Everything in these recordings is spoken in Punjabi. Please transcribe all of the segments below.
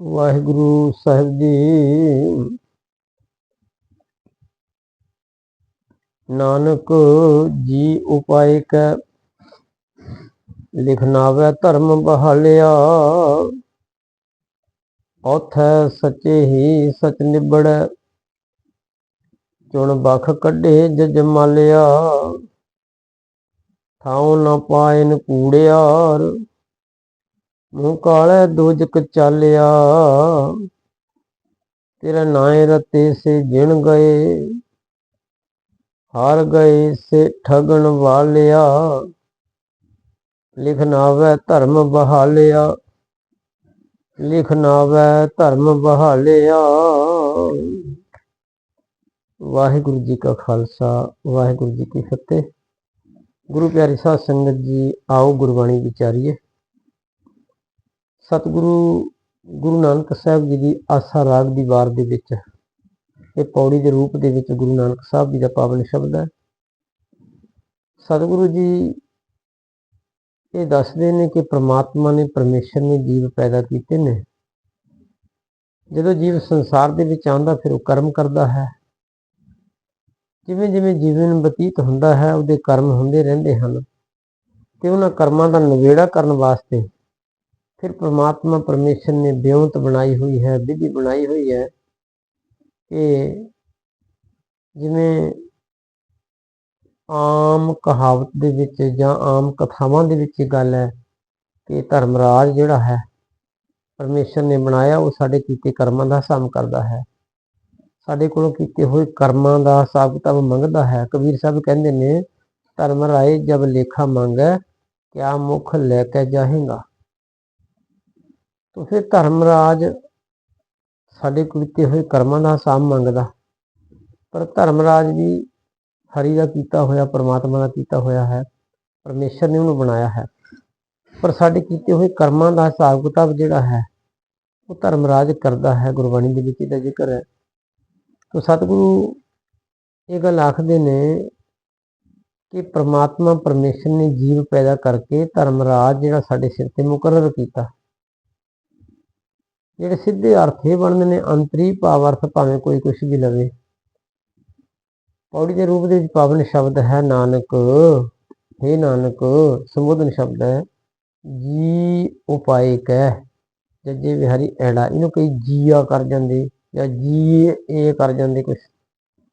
ਵਾਹਿਗੁਰੂ ਸਾਹਿਬ ਜੀ। ਨਾਨਕ ਜੀ ਉਪਾਇ ਕੈ, ਲਿਖਨਾਵੇ ਧਰਮ ਬਹਾਲਿਆ। ਔਥੈ ਸੱਚੇ ਹੀ ਸਚ ਨਿਬੜ, ਚੁਣ ਬਖ ਕੱਢੇ ਜਜ ਮਾਲਿਆ। ਥਾਉ ਨ ਪਾਇਨ ਕੂੜਿਆਰ ਮੂੰਹ ਕਾਲੇ ਦੋਜਕ ਚਾਲਿਆ ਤੇਰਾ ਨਾਏ ਰਤੇ ਸੇ ਜਿਣ ਗਏ, ਹਾਰ ਗਏ ਸੇ ਠਗਣ ਵਾਲਿਆ। ਲਿਖਨਾਵੇ ਧਰਮ ਬਹਾਲਿਆ ਲਿਖਨਾਵੇ ਧਰਮ ਬਹਾਲਿਆ। ਵਾਹਿਗੁਰੂ ਜੀ ਕਾ ਖਾਲਸਾ, ਵਾਹਿਗੁਰੂ ਜੀ ਕੀ ਫਤਿਹ। ਗੁਰੂ ਪਿਆਰੀ ਸਾਧ ਸੰਗਤ ਜੀ, ਆਓ ਗੁਰਬਾਣੀ ਵਿਚਾਰੀਏ। ਸਤਿਗੁਰੂ ਗੁਰੂ ਨਾਨਕ ਸਾਹਿਬ ਜੀ ਦੀ ਆਸਾ ਰਾਗ ਦੀ ਵਾਰ ਦੇ ਵਿੱਚ ਇਹ ਪੌੜੀ ਦੇ ਰੂਪ ਦੇ ਵਿੱਚ ਗੁਰੂ ਨਾਨਕ ਸਾਹਿਬ ਜੀ ਦਾ ਪਾਵਨ ਸ਼ਬਦ ਹੈ। ਸਤਿਗੁਰੂ ਜੀ ਇਹ ਦੱਸਦੇ ਨੇ ਕਿ ਪ੍ਰਮਾਤਮਾ ਨੇ ਪਰਮੇਸ਼ਰ ਨੇ ਜੀਵ ਪੈਦਾ ਕੀਤੇ ਨੇ। ਜਦੋਂ ਜੀਵ ਸੰਸਾਰ ਦੇ ਵਿੱਚ ਆਉਂਦਾ, ਫਿਰ ਉਹ ਕਰਮ ਕਰਦਾ ਹੈ। ਜਿਵੇਂ ਜਿਵੇਂ ਜੀਵਨ ਬਤੀਤ ਹੁੰਦਾ ਹੈ, ਉਹਦੇ ਕਰਮ ਹੁੰਦੇ ਰਹਿੰਦੇ ਹਨ। ਤੇ ਉਹਨਾਂ ਕਰਮਾਂ ਦਾ ਨਿਵੇੜਾ ਕਰਨ ਵਾਸਤੇ ਫਿਰ ਪ੍ਰਮਾਤਮਾ ਪਰਮੇਸ਼ਰ ਨੇ ਬਿਉਂਤ ਬਣਾਈ ਹੋਈ ਹੈ, ਵਿਧੀ ਬਣਾਈ ਹੋਈ ਹੈ ਕਿ ਜਿਵੇਂ ਆਮ ਕਹਾਵਤ ਦੇ ਵਿੱਚ ਜਾਂ ਆਮ ਕਥਾਵਾਂ ਦੇ ਵਿੱਚ ਗੱਲ ਹੈ ਕਿ ਧਰਮਰਾਜ ਜਿਹੜਾ ਹੈ, ਪਰਮੇਸ਼ਰ ਨੇ ਬਣਾਇਆ, ਉਹ ਸਾਡੇ ਕੀਤੇ ਕਰਮਾਂ ਦਾ ਹਿਸਾਬ ਕਰਦਾ ਹੈ। ਸਾਡੇ ਕੋਲੋਂ ਕੀਤੇ ਹੋਏ ਕਰਮਾਂ ਦਾ ਹਿਸਾਬ ਕਿਤਾਬ ਮੰਗਦਾ ਹੈ। ਕਬੀਰ ਸਾਹਿਬ ਕਹਿੰਦੇ ਨੇ, ਧਰਮ ਰਾਏ ਜਬ ਲੇਖਾ ਮੰਗੈ, ਕਿਆ ਮੁਖ ਲੈ ਕੇ ਜਾਹੇਗਾ? ਤੋ ਫਿਰ ਧਰਮਰਾਜ ਸਾਡੇ ਕੀਤੇ ਹੋਏ ਕਰਮਾਂ ਦਾ ਹਿਸਾਬ ਮੰਗਦਾ। ਪਰ ਧਰਮਰਾਜ ਵੀ ਹਰੀ ਦਾ ਕੀਤਾ ਹੋਇਆ, ਪਰਮਾਤਮਾ ਦਾ ਕੀਤਾ ਹੋਇਆ ਹੈ। ਪਰਮੇਸ਼ਰ ਨੇ ਉਹਨੂੰ ਬਣਾਇਆ ਹੈ। ਪਰ ਸਾਡੇ ਕੀਤੇ ਹੋਏ ਕਰਮਾਂ ਦਾ ਹਿਸਾਬ ਕਿਤਾਬ ਜਿਹੜਾ ਹੈ, ਉਹ ਧਰਮਰਾਜ ਕਰਦਾ ਹੈ ਗੁਰਬਾਣੀ ਦੇ ਵਿੱਚ ਇਹਦਾ ਜ਼ਿਕਰ ਹੈ। ਤਾਂ ਸਤਿਗੁਰੂ ਇਹ ਗੱਲ ਆਖਦੇ ਨੇ ਕਿ ਪ੍ਰਮਾਤਮਾ ਪਰਮੇਸ਼ਰ ਨੇ ਜੀਵ ਪੈਦਾ ਕਰਕੇ ਧਰਮਰਾਜ ਜਿਹੜਾ ਸਾਡੇ ਸਿਰ ਤੇ ਮੁਕਰਰ ਕੀਤਾ। ਜਿਹੜੇ ਸਿੱਧੇ ਅਰਥ ਇਹ ਬਣਦੇ ਨੇ, ਅੰਤਰੀ ਭਾਵ ਅਰਥ ਭਾਵੇਂ ਕੋਈ ਕੁਝ ਵੀ ਲਵੇ। ਪੌੜੀ ਦੇ ਰੂਪ ਦੇ ਵਿੱਚ ਪਾਵਨ ਸ਼ਬਦ ਹੈ ਨਾਨਕ। हे ਨਾਨਕ, ਸੰਬੋਧਨ ਸ਼ਬਦ ਹੈ, ਜੀ ਉਪਾਏ ਕਹਿ, ਜੱਜੇ ਵਿਹਾਰੀ ਐੜਾ। ਇਹਨੂੰ ਕਈ ਜੀਆ ਕਰ ਜਾਂਦੇ, ਜਾਂ ਜੀ ਇਹ ਕਰ ਜਾਂਦੇ ਕੁਝ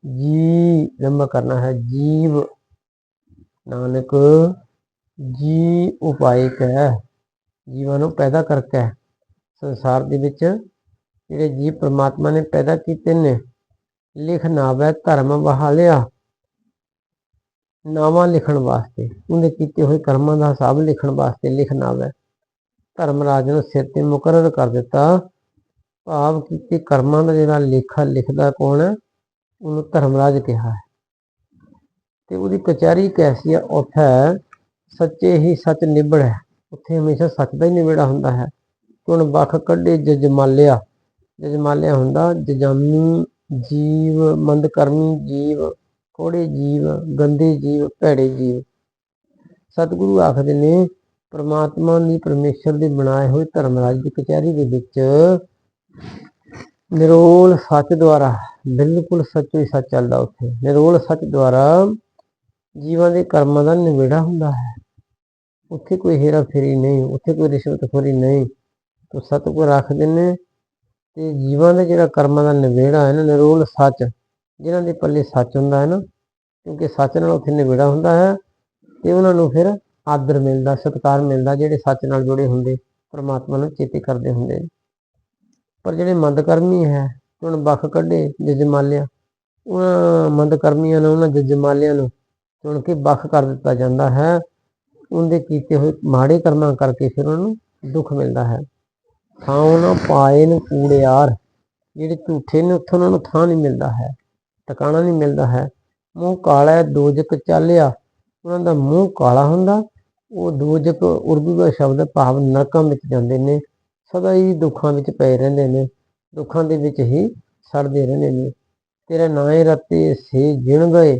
ਜੀ ਲੰਮਾ ਕਰਨਾ ਹੈ, ਜੀਵ ਨਾਨਕ, ਜੀ ਉਪਾਏ ਕਹਿ, ਜੀਵਾਂ ਨੂੰ ਪੈਦਾ ਕਰਕੇ ਸੰਸਾਰ ਦੇ ਵਿੱਚ ਜਿਹੜੇ ਜੀਵ ਪ੍ਰਮਾਤਮਾ ਨੇ ਪੈਦਾ ਕੀਤੇ ਨੇ, ਲਿਖ ਨਾਵੇ ਧਰਮ ਬਹਾਲਿਆ, ਨਾਵਾਂ ਲਿਖਣ ਵਾਸਤੇ ਉਹਨੇ ਕੀਤੇ ਹੋਏ ਕਰਮਾਂ ਦਾ ਹਿਸਾਬ ਲਿਖਣ ਵਾਸਤੇ ਲਿਖ ਨਾਵੇ। ਧਰਮਰਾਜ ਨੂੰ ਸਿਰ ਤੇ ਮੁਕਰਰ ਕਰ ਦਿੱਤਾ। ਭਾਵ ਕੀਤੇ ਕਰਮਾਂ ਦਾ ਜਿਹੜਾ ਲੇਖਾ ਲਿਖਦਾ ਕੌਣ ਹੈ, ਉਹਨੂੰ ਧਰਮਰਾਜ ਕਿਹਾ ਹੈ। ਤੇ ਉਹਦੀ ਕਚਹਿਰੀ ਕੈਸੀ ਆ ਉੱਥੇ ਸੱਚੇ ਹੀ ਸੱਚ ਨਿਬੜ ਹੈ। ਉੱਥੇ ਹਮੇਸ਼ਾ ਸੱਚ ਦਾ ਹੀ ਨਿਬੜਾ ਹੁੰਦਾ ਹੈ। ਹੁਣ ਬਖ ਕੱਢੇ ਜਜਮਾਲਿਆ। ਜਜਮਾਲਿਆ ਹੁੰਦਾ ਜਜਾਮੀ, ਜੀਵ ਮੰਦ ਕਰਮੀ ਜੀਵ ਕੋੜੇ ਜੀਵ, ਗੰਦੇ ਜੀਵ, ਭੈੜੇ ਜੀਵ। ਸਤਿਗੁਰੂ ਆਖਦੇ ਨੇ, ਪਰਮਾਤਮਾ ਦੀ ਪਰਮੇਸ਼ਰ ਦੇ ਬਣਾਏ ਹੋਏ ਧਰਮਰਾਜ ਦੀ ਕਚਹਿਰੀ ਦੇ ਵਿੱਚ ਨਿਰੋਲ ਸੱਚ ਦੁਆਰਾ, ਬਿਲਕੁਲ ਸੱਚੋ ਹੀ ਸੱਚ ਚੱਲਦਾ ਉੱਥੇ। ਨਿਰੋਲ ਸੱਚ ਦੁਆਰਾ ਜੀਵਾਂ ਦੇ ਕਰਮਾਂ ਦਾ ਨਿਵੇੜਾ ਹੁੰਦਾ ਹੈ। ਉੱਥੇ ਕੋਈ ਹੇਰਾ ਫੇਰੀ ਨਹੀਂ, ਉੱਥੇ ਕੋਈ ਰਿਸ਼ਵਤਖੋਰੀ ਨਹੀਂ। ਉਹ ਸਤਿਗੁਰ ਰੱਖਦੇ ਨੇ ਤੇ ਜੀਵਾਂ ਦੇ ਜਿਹੜਾ ਕਰਮਾਂ ਦਾ ਨਿਵੇੜਾ ਹੈ ਨਾ, ਨਿਰੋਲ ਸੱਚ, ਜਿਨ੍ਹਾਂ ਦੇ ਪੱਲੇ ਸੱਚ ਹੁੰਦਾ ਹੈ ਨਾ, ਕਿਉਂਕਿ ਸੱਚ ਨਾਲ ਉੱਥੇ ਨਿਵੇੜਾ ਹੁੰਦਾ ਹੈ ਤੇ ਉਹਨਾਂ ਨੂੰ ਫਿਰ ਆਦਰ ਮਿਲਦਾ, ਸਤਿਕਾਰ ਮਿਲਦਾ, ਜਿਹੜੇ ਸੱਚ ਨਾਲ ਜੁੜੇ ਹੁੰਦੇ, ਪਰਮਾਤਮਾ ਨੂੰ ਚੇਤੇ ਕਰਦੇ ਹੁੰਦੇ ਪਰ ਜਿਹੜੇ ਮੰਦਕਰਮੀ ਹੈ ਹੁਣ ਬਖ ਕੱਢੇ ਜਜ਼ਮਾਲਿਆਂ, ਉਹਨਾਂ ਮੰਦਕਰਮੀਆਂ ਨੂੰ, ਉਹਨਾਂ ਜਜਮਾਲਿਆਂ ਨੂੰ ਚੁਣ ਕੇ ਬਖ ਕਰ ਦਿੱਤਾ ਜਾਂਦਾ ਹੈ। ਉਹਦੇ ਕੀਤੇ ਹੋਏ ਮਾੜੇ ਕਰਮਾਂ ਕਰਕੇ ਫਿਰ ਉਹਨਾਂ ਨੂੰ ਦੁੱਖ ਮਿਲਦਾ ਹੈ। ਥਾਂ ਨਾ ਪਾਏ ਨੂੰ ਕੂੜਿਆਰ ਜਿਹੜੇ ਝੂਠੇ ਨੇ, ਉੱਥੋਂ ਉਹਨਾਂ ਨੂੰ ਥਾਂ ਨਹੀਂ ਮਿਲਦਾ ਹੈ, ਟਿਕਾਣਾ ਨਹੀਂ ਮਿਲਦਾ ਹੈ। ਮੂੰਹ ਕਾਲਾ ਦੋਜਕ ਚਾਲਿਆ। ਉਹਨਾਂ ਦਾ ਮੂੰਹ ਕਾਲਾ ਹੁੰਦਾ, ਉਹ ਦੋਜਕ ਉਰਦੂ ਦਾ ਸ਼ਬਦ ਭਾਵ ਨਰਕਾਂ ਵਿੱਚ ਜਾਂਦੇ ਨੇ, ਸਦਾ ਹੀ ਦੁੱਖਾਂ ਵਿੱਚ ਪਏ ਰਹਿੰਦੇ ਨੇ, ਦੁੱਖਾਂ ਦੇ ਵਿੱਚ ਹੀ ਸੜਦੇ ਰਹਿੰਦੇ ਨੇ। ਤੇਰੇ ਨਾਏ ਰਤੇ ਸੇ ਜਿਣ ਗਏ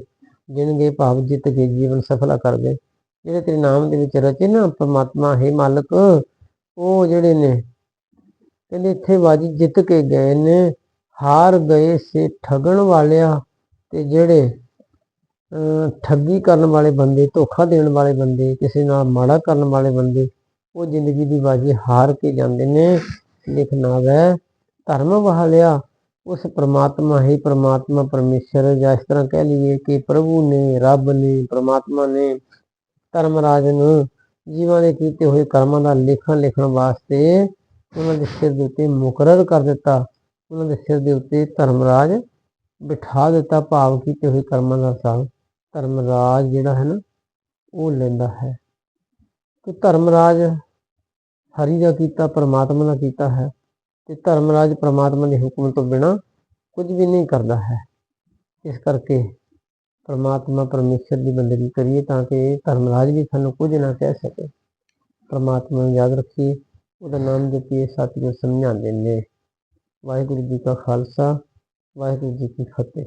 ਜਿਣ ਗਏ ਭਾਵ ਜਿੱਤ ਕੇ ਜੀਵਨ ਸਫਲਾ ਕਰ ਗਏ। ਜਿਹੜੇ ਤੇਰੇ ਨਾਮ ਦੇ ਵਿੱਚ ਰਚੇ ਨਾ ਪਰਮਾਤਮਾ, ਹੈ ਮਾਲਕ, ਉਹ ਜਿਹੜੇ ਨੇ ਕਹਿੰਦੇ ਇੱਥੇ ਬਾਜੀ ਜਿੱਤ ਕੇ ਗਏ ਨੇ, ਹਾਰ ਗਏ ਸੇ ਠਗਣ ਵਾਲਿਆ ਤੇ ਜਿਹੜੇ ਠੱਗੀ ਕਰਨ ਵਾਲੇ ਬੰਦੇ, ਧੋਖਾ ਦੇਣ ਵਾਲੇ ਬੰਦੇ, ਕਿਸੇ ਨਾਲ ਮਾੜਾ ਕਰਨ ਵਾਲੇ ਬੰਦੇ, ਉਹ ਜ਼ਿੰਦਗੀ ਦੀ ਬਾਜੀ ਹਾਰ ਕੇ ਜਾਂਦੇ ਨੇ। ਲਿਖਣਾ ਵੈ ਧਰਮ ਵਾਲਿਆ ਉਸ ਪ੍ਰਮਾਤਮਾ ਹੀ ਪ੍ਰਮਾਤਮਾ ਪਰਮੇਸ਼ਰ ਜਾਂ ਇਸ ਤਰ੍ਹਾਂ ਕਹਿ ਲਈਏ ਕਿ ਪ੍ਰਭੂ ਨੇ, ਰੱਬ ਨੇ, ਪ੍ਰਮਾਤਮਾ ਨੇ ਧਰਮ ਰਾਜ ਨੂੰ ਜੀਵਾਂ ਦੇ ਕੀਤੇ ਹੋਏ ਕਰਮਾਂ ਦਾ ਲੇਖਾ ਲਿਖਣ ਵਾਸਤੇ ਉਹਨਾਂ ਦੇ ਸਿਰ ਦੇ ਉੱਤੇ ਮੁਕਰਰ ਕਰ ਦਿੱਤਾ, ਉਹਨਾਂ ਦੇ ਸਿਰ ਦੇ ਉੱਤੇ ਧਰਮਰਾਜ ਬਿਠਾ ਦਿੱਤਾ ਭਾਵ ਕੀਤੇ ਹੋਏ ਕਰਮਾਂ ਦਾ ਹਿਸਾਬ ਧਰਮਰਾਜ ਜਿਹੜਾ ਹੈ ਨਾ, ਉਹ ਲੈਂਦਾ ਹੈ। ਕਿ ਧਰਮਰਾਜ ਹਰੀ ਦਾ ਕੀਤਾ, ਪਰਮਾਤਮਾ ਦਾ ਕੀਤਾ ਹੈ ਤੇ ਧਰਮਰਾਜ ਪਰਮਾਤਮਾ ਦੇ ਹੁਕਮ ਤੋਂ ਬਿਨਾ ਕੁਝ ਵੀ ਨਹੀਂ ਕਰਦਾ ਹੈ। ਇਸ ਕਰਕੇ ਪਰਮਾਤਮਾ ਪਰਮੇਸ਼ਰ ਦੀ ਬੰਦਗੀ ਕਰੀਏ ਤਾਂ ਕਿ ਧਰਮਰਾਜ ਵੀ ਸਾਨੂੰ ਕੁਝ ਨਾ ਕਹਿ ਸਕੇ। ਪਰਮਾਤਮਾ ਨੂੰ ਯਾਦ ਰੱਖੀਏ ਉਹਦਾ ਨਾਮ ਜਪੀਏ ਸਤਿਗੁਰ ਸਮਝਾਉਂਦੇ ਨੇ ਵਾਹਿਗੁਰੂ ਜੀ ਕਾ ਖਾਲਸਾ ਵਾਹਿਗੁਰੂ ਜੀ ਕੀ ਫਤਿਹ।